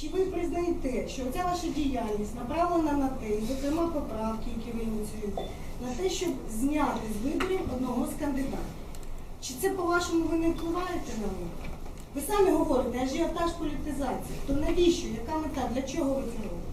Чи ви признаєте, що ця ваша діяльність направлена на те, зокрема поправки, які ви ініціюєте, на те, щоб зняти з виборів одного з кандидатів? Чи це, по-вашому, ви не впливаєте на них? Ви самі говорите, ажіотаж політизації. То навіщо? Яка мета? Для чого ви це робите?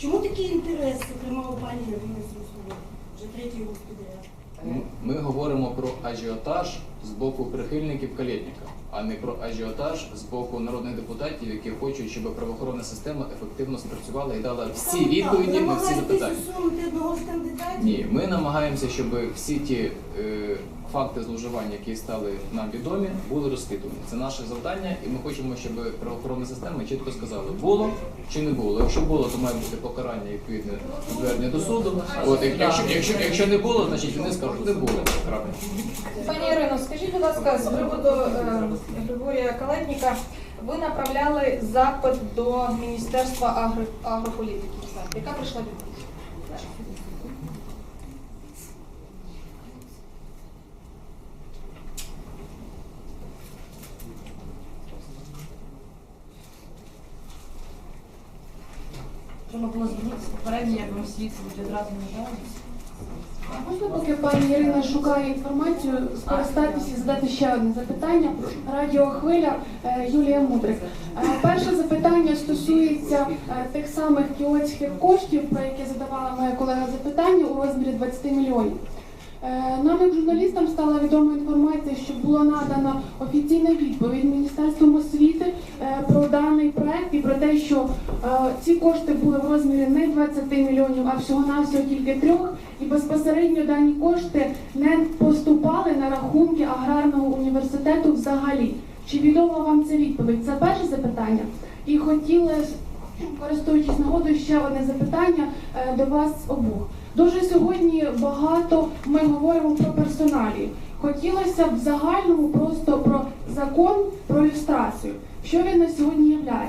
Чому такий інтерес, зокрема, у пані Ірини Сусової? Вже третій рік підряд. Ми говоримо про ажіотаж з боку прихильників калєтніка, а не про ажіотаж з боку народних депутатів, які хочуть, щоб правоохоронна система ефективно спрацювала і дала всі відповіді на всі запитання. Ні, ми намагаємося, щоб всі ті е, факти зловживання, які стали нам відомі, були розслідувані. Це наше завдання, і ми хочемо, щоб правоохоронна система чітко сказала, було чи не було. Якщо було, то має бути покарання відповідне звернення до суду. От якщо, якщо, якщо не було, значить вони скажуть, не було. Пані Ірино, скажіть, будь ласка, з приводу е, Григорія Калетніка, ви направляли запит до Міністерства агро, агрополітики. Яка прийшла відповідь? Треба було звернутися попередньо, як вам світ відразу не дали. Можна, поки пані Ірина шукає інформацію, скористатися і задати ще одне запитання. Радіохвиля е, Юлія Мудрик. Е, Перше запитання стосується е, тих самих кіотських коштів, про які задавала моя колега запитання у розмірі 20 мільйонів. Е, Нам, як журналістам, стала відома інформація, що була надана офіційна відповідь Міністерством освіти е, про даний проект і про те, що е, ці кошти були в розмірі не 20 мільйонів, а всього-навсього тільки трьох, і безпосередньо дані кошти не поступали на рахунки аграрного університету взагалі. Чи відома вам ця відповідь? Це перше запитання. І хотіла, користуючись нагодою, ще одне запитання до вас обох. Дуже сьогодні багато ми говоримо про персоналі. Хотілося б в загальному просто про закон про люстрацію. Що він на сьогодні являє?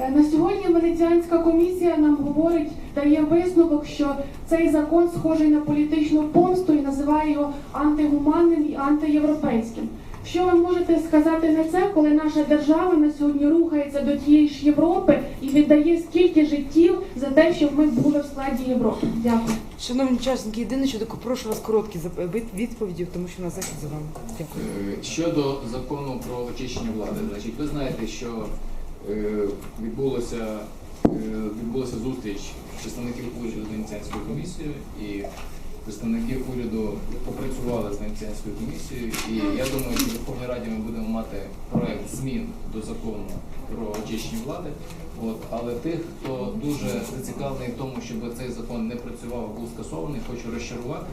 Е, На сьогодні Венеціанська комісія нам говорить, дає висновок, що цей закон схожий на політичну помсту і називає його антигуманним і антиєвропейським. Що ви можете сказати на це, коли наша держава на сьогодні рухається до тієї ж Європи і віддає скільки життів за те, щоб ми були в складі Європи? Дякую. Шановні учасники, єдине, що таке, прошу вас короткі відповіді, тому що на захід за вами. Дякую. Е, Щодо закону про очищення влади, значить, ви знаєте, що е, відбулося, е, відбулася зустріч представників Венеціанською комісією і представники уряду попрацювали з Венеціанською комісією. І я думаю, що в Верховній Раді ми будемо мати проект змін до закону про очищення влади. От, але тих, хто дуже зацікавлений в тому, щоб цей закон не працював, був скасований, хочу розчарувати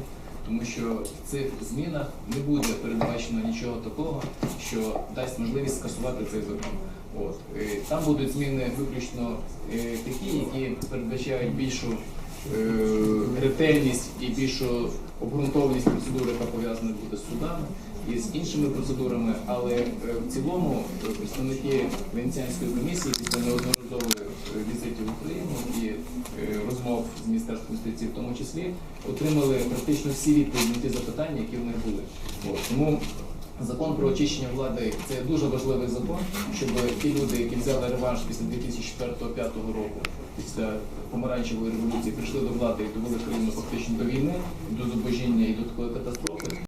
тому що в цих змінах не буде передбачено нічого такого, що дасть можливість скасувати цей закон. От Е, там будуть зміни виключно е, такі, які передбачають більшу ретельність і більшу обґрунтованість процедури, яка пов'язана буде з судами і з іншими процедурами. Але е, в цілому е, представники Венеціанської комісії після неодноразових е, візитів в Україну і е, розмов з міністерством юстиції, в тому числі, отримали практично всі відповіді на ті запитання, які в них були. Тому закон про очищення влади це дуже важливий закон, щоб ті люди, які взяли реванш після 2004-2005 року, після помаранчевої революції, прийшли до влади і довели країну фактично до війни, до зубожіння і до такої катастрофи.